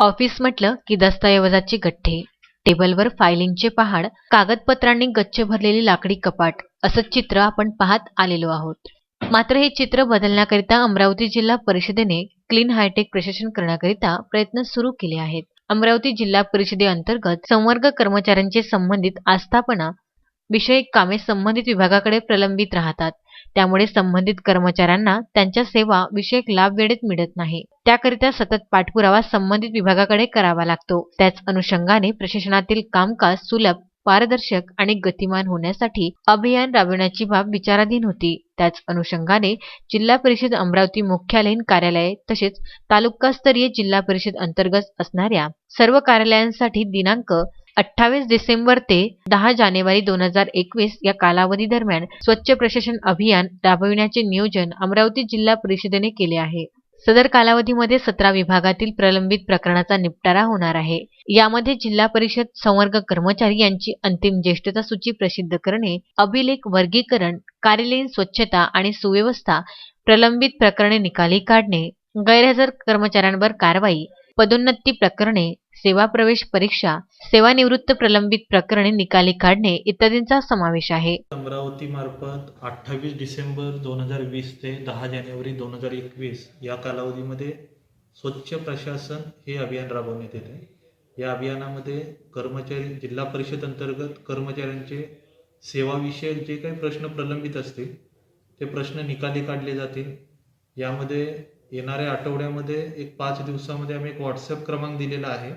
Office म्हटलं की दस्तऐवजाचे गठ्ठे टेबलवर फायलिंगचे पहाड कागदपत्रांनी गच्च भरलेली लाकडी कपाट असं चित्र आपण पाहत आलेलो आहोत. मात्र हे चित्र बदलण्याकरिता अमरावती जिल्हा परिषदेने क्लीन हायटेक प्रशासन करण्याकरिता प्रयत्न सुरू केले आहेत. अमरावती जिल्हा परिषदेअंतर्गत संवर्ग कर्मचाऱ्यांचे संबंधित आस्थापना विषयक कामे संबंधित विभागाकडे प्रलंबित राहतात. त्यामुळे संबंधित कर्मचाऱ्यांना त्यांच्या सेवा विषयक लाभ वेळेत मिळत नाही. त्याकरिता सतत पाठपुरावा संबंधित विभागाकडे करावा लागतो. त्याच अनुषंगाने प्रशासनातील कामकाज सुलभ पारदर्शक आणि गतिमान होण्यासाठी अभियान राबविण्याची बाब विचाराधीन होती. त्याच अनुषंगाने जिल्हा परिषद अमरावती मुख्यालयीन कार्यालय तसेच तालुकास्तरीय जिल्हा परिषद अंतर्गत असणाऱ्या सर्व कार्यालयांसाठी दिनांक अठ्ठावीस डिसेंबर ते दहा जानेवारी दोन हजार एकवीस या कालावधी दरम्यान स्वच्छ प्रशासन अभियान राबविण्याचे नियोजन अमरावती जिल्हा परिषदेने केले आहे. सदर कालावधीमध्ये सतरा विभागातील प्रलंबित प्रकरणाचा निपटारा होणार आहे. यामध्ये जिल्हा परिषद संवर्ग कर्मचारी यांची अंतिम ज्येष्ठता सूची प्रसिद्ध करणे अभिलेख वर्गीकरण कार्यालयीन स्वच्छता आणि सुव्यवस्था प्रलंबित प्रकरणे निकाली काढणे गैरहजर कर्मचाऱ्यांवर कारवाई पदोन्नती प्रकरणे सेवा प्रवेश परीक्षा सेवानिवृत्त प्रलंबित प्रकरणे निकाली काढणे इत्यादींचा समावेश आहे. अमरावती मार्फत अठ्ठावीस डिसेंबर दोन हजार वीस ते दहा जानेवारी दोन हजार एकवीस या कालावधीमध्ये स्वच्छ प्रशासन हे अभियान राबवण्यात येते. या अभियानामध्ये कर्मचारी जिल्हा परिषद अंतर्गत कर्मचाऱ्यांचे सेवाविषयक जे काही प्रश्न प्रलंबित असतील ते प्रश्न निकाली काढले जातील. यामध्ये येणाऱ्या आठवड्यामध्ये एक पाच दिवसामध्ये आम्ही एक व्हॉट्सअप क्रमांक दिलेला आहे.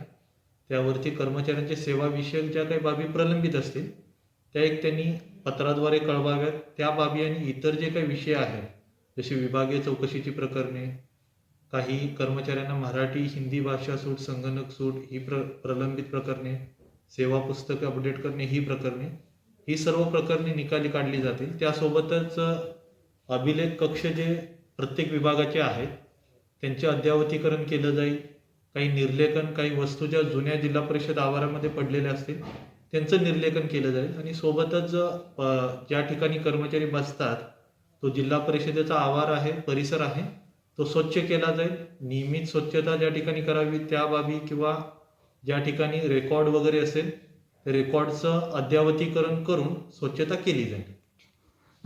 त्यावरती कर्मचाऱ्यांचे सेवाविषयक ज्या काही बाबी प्रलंबित असतील त्या एक त्यांनी पत्राद्वारे कळवाव्यात. त्या बाबी आणि इतर जे काही विषय आहेत जसे विभागीय चौकशीची प्रकरणे काही कर्मचाऱ्यांना मराठी हिंदी भाषा सूट संगणक सूट ही प्र प्रलंबित प्रकरणे सेवा पुस्तकं अपडेट करणे ही प्रकरणे ही सर्व प्रकरणे निकाली काढली जातील. त्यासोबतच अभिलेख कक्ष जे प्रत्येक विभागाचे आहेत. त्यांचे अद्ययावतीकरण केलं जाईल. काही निर्लेखन काही वस्तू ज्या जुन्या जिल्हा परिषद आवारामध्ये पडलेल्या असतील त्यांचं निर्लेखन केलं जाईल. आणि सोबतच ज्या ठिकाणी कर्मचारी बसतात तो जिल्हा परिषदेचा आवार आहे परिसर आहे तो स्वच्छ केला जाईल. नियमित स्वच्छता ज्या ठिकाणी करावी त्या बाबी किंवा ज्या ठिकाणी रेकॉर्ड वगैरे असेल रेकॉर्डचं अद्ययावतीकरण करून स्वच्छता केली जाईल.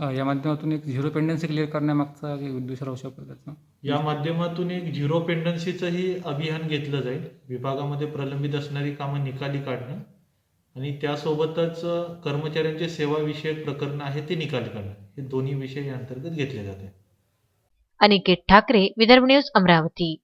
या माध्यमातून एक झिरो पेंडन्सी क्लिअर करण्यामागचा उद्देश राहू शकतो त्याचा. या माध्यमातून एक झिरो पेंडन्सीचंही अभियान घेतलं जाईल. विभागामध्ये प्रलंबित असणारी कामं निकाली काढणं आणि त्यासोबतच कर्मचाऱ्यांचे सेवाविषयक प्रकरणं आहे ते निकाली काढणं. हे दोन्ही विषय या अंतर्गत घेतले जाते अनिकेत ठाकरे विदर्भ न्यूज अमरावती.